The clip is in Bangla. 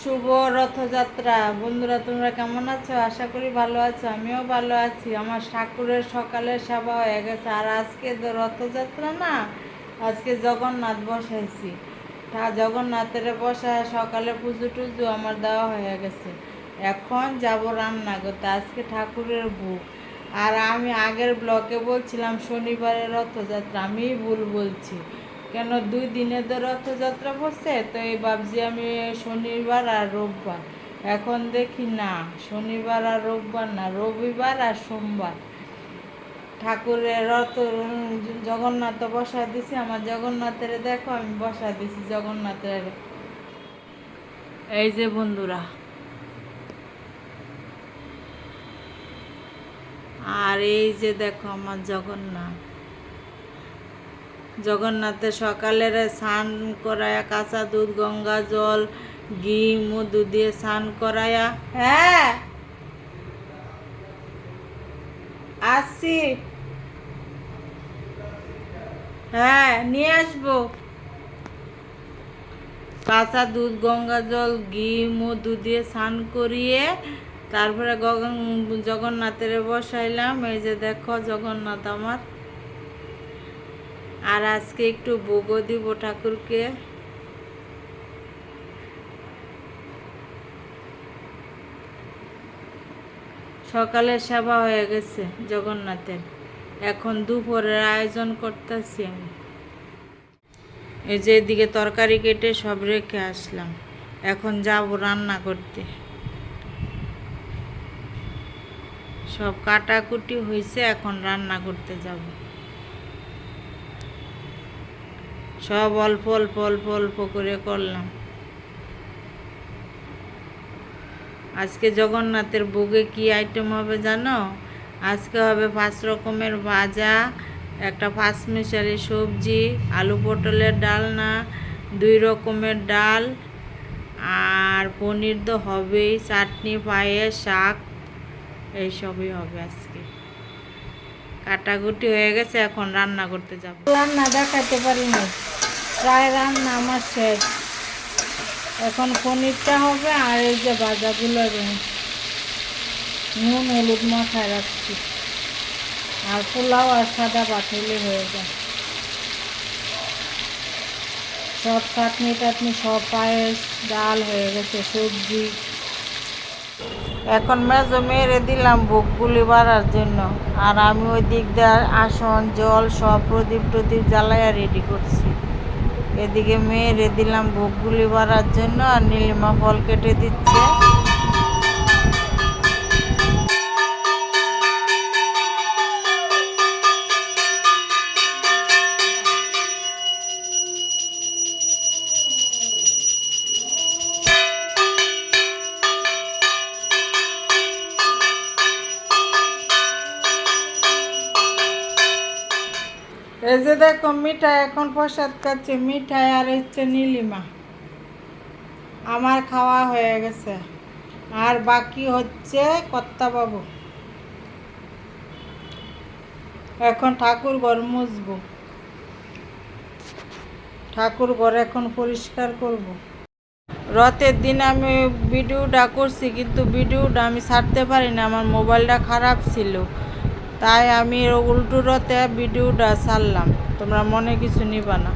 শুভ রথযাত্রা। বন্ধুরা, তোমরা কেমন আছো? আশা করি ভালো আছো, আমিও ভালো আছি। আমার ঠাকুরের সকালের সেবা হয়ে গেছে। আর আজকে তো রথযাত্রা না, আজকে জগন্নাথ বসাইছি। তা জগন্নাথের বসা, সকালে পুজো টুজো আমার দেওয়া হয়ে গেছে। এখন যাব রান্না করতে আজকে ঠাকুরের ভোগ। আর আমি আগের ব্লকে বলছিলাম, শনিবারের রথযাত্রা আমি ভুল বলছি। কেন দুই দিনে তো রথযাত্রা বসছে তো এই ভাবছি আমি শনিবার আর রোববার। এখন দেখি না, শনিবার আর রোববার না, রবিবার আর সোমবার। ঠাকুরের রথ জগন্নাথ বসা দিছি, আমার জগন্নাথের দেখো, আমি বসা দিছি জগন্নাথের। এই যে বন্ধুরা। আর এই যে দেখো আমার জগন্নাথ। জগন্নাথের সকালের স্নান করায়া কাঁচা দুধ, গঙ্গা জল, ঘি, মধু দিয়ে স্নান করায়া। হ্যাঁ। আসছি। হ্যাঁ নিয়ে আসব। কাঁচা দুধ, গঙ্গা জল, ঘি, মধু দিয়ে স্নান করিয়ে তারপরে জগন্নাথের বসাইলাম। এই যে দেখো, জগন্নাথ আমার আর আজকে একটু ভোগও দিব ঠাকুরকে। সকালের সেবা হয়ে গেছে জগন্নাথের। এখন দুপুরের আয়োজন করতেছি আমি। এই যে এদিকে তরকারি কেটে সব রেখে আসলাম। এখন যাব রান্না করতে। সব কাটাকুটি হয়েছে, এখন রান্না করতে যাব। সব অল্প অল্প অল্প অল্প করে করলাম। আজকে জগন্নাথের ভোগে কি আইটেম হবে জানো? আজকে হবে পাঁচ রকমের ভাজা, একটা পাঁচ মিশালি সবজি, আলু পটলের ডালনা, দুই রকমের ডাল, আর পনির তো হবেই, চাটনি, পায়েস, শাক, এইসবই হবে আজকে। কাটাকুটি হয়ে গেছে, এখন রান্না করতে যাব। রান্না দেখাতে পারি না প্রায় রান্না আমার শেষ। এখন পনিরটা হবে আর এই যে ভাজাগুলো নুন, হলুদ মাথায় রাখছি। আর পোলাও আর সাদা পাঠাইলে হয়ে যায়। সব চাটনি টাটনি সব পায়েস, ডাল হয়ে গেছে, সবজি। এখন মেজো মেরে দিলাম বুকগুলি বাড়ার জন্য। আর আমি ওই দিক দিয়ে আসন, জল সব প্রদীপ টদীপ জ্বালাইয়া রেডি করছি। এদিকে মেয়েরে দিলাম বুকগুলি বাড়ার জন্য আর নীলিমা ফল কেটে দিচ্ছে। এই যে দেখো, মিঠাই এখন প্রসাদ খাচ্ছে। মিঠাই আর হচ্ছে নীলিমা। আমার খাওয়া হয়ে গেছে। আর বাকি হচ্ছে কর্তাবাবু। এখন ঠাকুর ঘর মুছবো। ঠাকুর ঘর এখন পরিষ্কার করব। রথের দিন আমি ভিডিওটা করছি, কিন্তু ভিডিওটা আমি ছাড়তে পারি না। আমার মোবাইলটা খারাপ ছিল। তাই আমি উল্টো রথে ভিডিওটা ছাড়লাম। তোমরা মনে কিছু নিবা না।